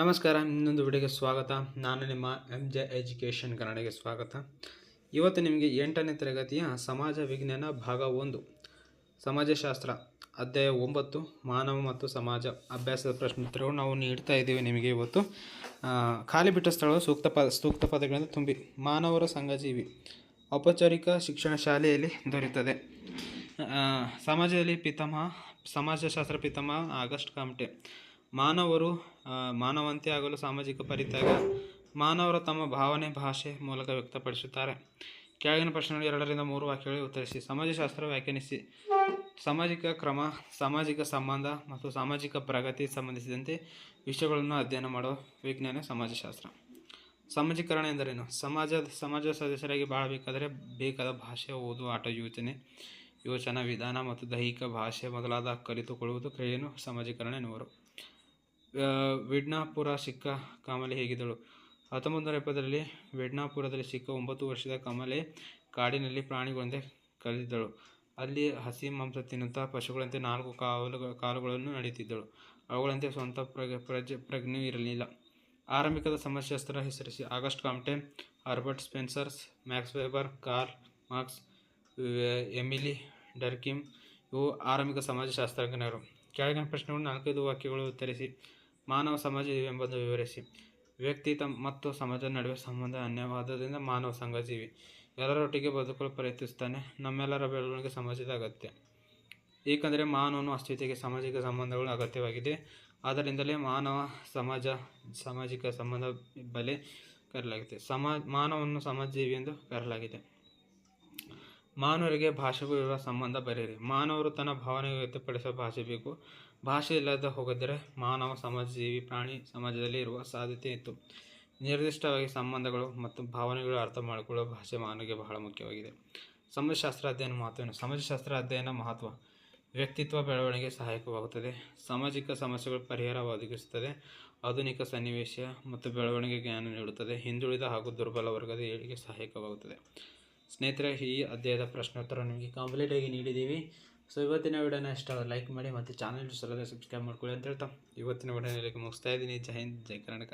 ನಮಸ್ಕಾರ, ಇನ್ನೊಂದು ವಿಡಿಯೋಗೆ ಸ್ವಾಗತ. ನಾನು ನಿಮ್ಮ ಎಂ ಜೆ ಎಜುಕೇಷನ್ ಕನ್ನಡಗೆ ಸ್ವಾಗತ. ಇವತ್ತು ನಿಮಗೆ ಎಂಟನೇ ತರಗತಿಯ ಸಮಾಜ ವಿಜ್ಞಾನ ಭಾಗ ಒಂದು. ಸಮಾಜಶಾಸ್ತ್ರ, ಅಧ್ಯಾಯ ಒಂಬತ್ತು, ಮಾನವ ಮತ್ತು ಸಮಾಜ ಅಭ್ಯಾಸದ ಪ್ರಶ್ನೋತ್ತರಗಳು ನಾವು ನೀಡ್ತಾ ಇದ್ದೀವಿ ನಿಮಗೆ ಇವತ್ತು. ಖಾಲಿ ಬಿಟ್ಟ ಸ್ಥಳವು ಸೂಕ್ತ ಪದ, ಸೂಕ್ತ ಪದಗಳಿಂದ ತುಂಬಿ. ಮಾನವರ ಸಂಘಜೀವಿ, ಔಪಚಾರಿಕ ಶಿಕ್ಷಣ ಶಾಲೆಯಲ್ಲಿ ದೊರೆಯುತ್ತದೆ. ಸಮಾಜದಲ್ಲಿ ಪಿತಾಮಹ, ಸಮಾಜಶಾಸ್ತ್ರ ಪಿತಾಮಹ, ಆಗಸ್ಟ್ ಕಾಮ್ಟೆ. ಮಾನವರು ಮಾನವಂತೆ ಆಗಲು ಸಾಮಾಜಿಕ ಪರಿತ್ಯಾಗ ಮಾನವರು ತಮ್ಮ ಭಾವನೆ, ಭಾಷೆ ಮೂಲಕ ವ್ಯಕ್ತಪಡಿಸುತ್ತಾರೆ. ಕೆಳಗಿನ ಪ್ರಶ್ನೆಗಳು ಎರಡರಿಂದ ಮೂರು ವಾಕ್ಯಗಳಿಗೆ ಉತ್ತರಿಸಿ. ಸಮಾಜಶಾಸ್ತ್ರ ವ್ಯಾಖ್ಯಾನಿಸಿ. ಸಾಮಾಜಿಕ ಕ್ರಮ, ಸಾಮಾಜಿಕ ಸಂಬಂಧ ಮತ್ತು ಸಾಮಾಜಿಕ ಪ್ರಗತಿ ಸಂಬಂಧಿಸಿದಂತೆ ವಿಷಯಗಳನ್ನು ಅಧ್ಯಯನ ಮಾಡುವ ವಿಜ್ಞಾನ ಸಮಾಜಶಾಸ್ತ್ರ. ಸಮಾಜೀಕರಣ ಎಂದರೇನು? ಸಮಾಜ ಸಮಾಜ ಸದಸ್ಯರಾಗಿ ಬಾಳಬೇಕಾದರೆ ಬೇಕಾದ ಭಾಷೆ ಓದು ಆಟ, ಯೋಚನೆ, ಯೋಚನಾ ವಿಧಾನ ಮತ್ತು ದೈಹಿಕ ಭಾಷೆ ಮೊದಲಾದ ಕಲಿತುಕೊಳ್ಳುವುದು ಕ್ರಿಯೆಯನ್ನು ಸಮಾಜೀಕರಣ ಎನ್ನುವರು. ವಿಡ್ನಾಪುರ ಸಿಕ್ಕ ಕಾಮಲೆ ಹೇಗಿದ್ದಳು? ಹತ್ತೊಂಬತ್ತು ನೂರ ಎಪ್ಪತ್ತರಲ್ಲಿ ವಿಡ್ನಾಪುರದಲ್ಲಿ ಸಿಕ್ಕ ಒಂಬತ್ತು ವರ್ಷದ ಕಮಲೆ ಕಾಡಿನಲ್ಲಿ ಪ್ರಾಣಿಗಳಂತೆ ಕಲಿತಿದ್ದಳು ಅಲ್ಲಿ ಹಸಿ ಮಾಂಸ ತಿನ್ನುತ್ತ ಪಶುಗಳಂತೆ ನಾಲ್ಕು ಕಾಲು ಕಾಲುಗಳನ್ನು ನಡೆಯುತ್ತಿದ್ದಳು. ಅವುಗಳಂತೆ ಸ್ವಂತ ಪ್ರಜೆ ಪ್ರಜ್ಞೆಯೂ ಇರಲಿಲ್ಲ. ಆರಂಭಿಕದ ಸಮಾಜಶಾಸ್ತ್ರ ಹೆಸರಿಸಿ August Comte Herbert Spencers, Max Weber, Karl Marx Emile Durkheim, ಇವು ಆರಂಭಿಕ ಸಮಾಜಶಾಸ್ತ್ರಜ್ಞರು. ಕೆಳಗಿನ ಪ್ರಶ್ನೆಗಳು ನಾಲ್ಕೈದು ವಾಕ್ಯಗಳು ಉತ್ತರಿಸಿ ಮಾನವ ಸಮಾಜ ಎಂಬುದನ್ನು ವಿವರಿಸಿ. ವ್ಯಕ್ತಿ ತಮ್ಮ ಮತ್ತು ಸಮಾಜದ ನಡುವೆ ಸಂಬಂಧ ಅನ್ಯವಾದದಿಂದ ಮಾನವ ಸಂಘಜೀವಿ. ಎಲ್ಲರೊಟ್ಟಿಗೆ ಬದುಕಲು ಪ್ರಯತ್ನಿಸುತ್ತಾನೆ. ನಮ್ಮೆಲ್ಲರ ಬೆಳವಣಿಗೆ ಸಮಾಜದ ಅಗತ್ಯ. ಏಕೆಂದರೆ ಮಾನವನ ಅಸ್ತಿತ್ವಕ್ಕೆ ಸಾಮಾಜಿಕ ಸಂಬಂಧಗಳು ಅಗತ್ಯವಾಗಿದೆ. ಆದ್ದರಿಂದಲೇ ಮಾನವ ಸಮಾಜ, ಸಾಮಾಜಿಕ ಸಂಬಂಧ ಬಲೆ ಕರೆಯಲಾಗಿದೆ ಸಮಾಜ ಮಾನವವನ್ನು ಸಮಾಜಜೀವಿ ಎಂದು ಕರೆಯಲಾಗಿದೆ ಮಾನವರಿಗೆ ಭಾಷೆಗೂ ಇರುವ ಸಂಬಂಧ ಬರೀರಿ. ಮಾನವರು ತನ್ನ ಭಾವನೆ ವ್ಯಕ್ತಪಡಿಸುವ ಭಾಷೆ ಬೇಕು. ಭಾಷೆ ಇಲ್ಲದ ಹೋಗಿದ್ದರೆ ಮಾನವ, ಸಮಾಜಜೀವಿ, ಪ್ರಾಣಿ ಸಮಾಜದಲ್ಲಿ ಇರುವ ಸಾಧ್ಯತೆ ಇತ್ತು. ನಿರ್ದಿಷ್ಟವಾಗಿ ಸಂಬಂಧಗಳು ಮತ್ತು ಭಾವನೆಗಳು ಅರ್ಥ ಮಾಡಿಕೊಳ್ಳುವ ಭಾಷೆ ಮಾನವರಿಗೆ ಬಹಳ ಮುಖ್ಯವಾಗಿದೆ. ಸಮಾಜಶಾಸ್ತ್ರ ಅಧ್ಯಯನ ಮಹತ್ವವೇನು? ಸಮಾಜಶಾಸ್ತ್ರ ಅಧ್ಯಯನ ಮಹತ್ವ. ವ್ಯಕ್ತಿತ್ವ ಬೆಳವಣಿಗೆ ಸಹಾಯಕವಾಗುತ್ತದೆ. ಸಾಮಾಜಿಕ ಸಮಸ್ಯೆಗಳ ಪರಿಹಾರ ಒದಗಿಸುತ್ತದೆ. ಆಧುನಿಕ ಸನ್ನಿವೇಶ ಮತ್ತು ಬೆಳವಣಿಗೆ ಜ್ಞಾನ ನೀಡುತ್ತದೆ. ಹಿಂದುಳಿದ ಹಾಗೂ ದುರ್ಬಲ ವರ್ಗದ ಏಳಿಗೆ ಸಹಾಯಕವಾಗುತ್ತದೆ. ಸ್ನೇಹಿತರೆ, ಈ ಅಧ್ಯಾಯದ ಪ್ರಶ್ನೋತ್ತರ ನಿಮಗೆ ಕಂಪ್ಲೀಟ್ ಆಗಿ ನೀಡಿದ್ದೀವಿ. ಸೊ ಇವತ್ತಿನ ವಿಡಿಯೋನ ಇಷ್ಟ ಲೈಕ್ ಮಾಡಿ ಮತ್ತು ಚಾನಲ್ ಸಲದ ಸಬ್ಸ್ಕ್ರೈಬ್ ಮಾಡ್ಕೊಳ್ಳಿ ಅಂತ ಹೇಳ್ತಾ. ಇವತ್ತಿನ ವಿಡಿಯೋನ ಮುಗಿಸ್ತಾ ಇದ್ದೀನಿ. ಜೈ ಹಿಂದ್, ಜೈ ಕರ್ನಾಟಕ.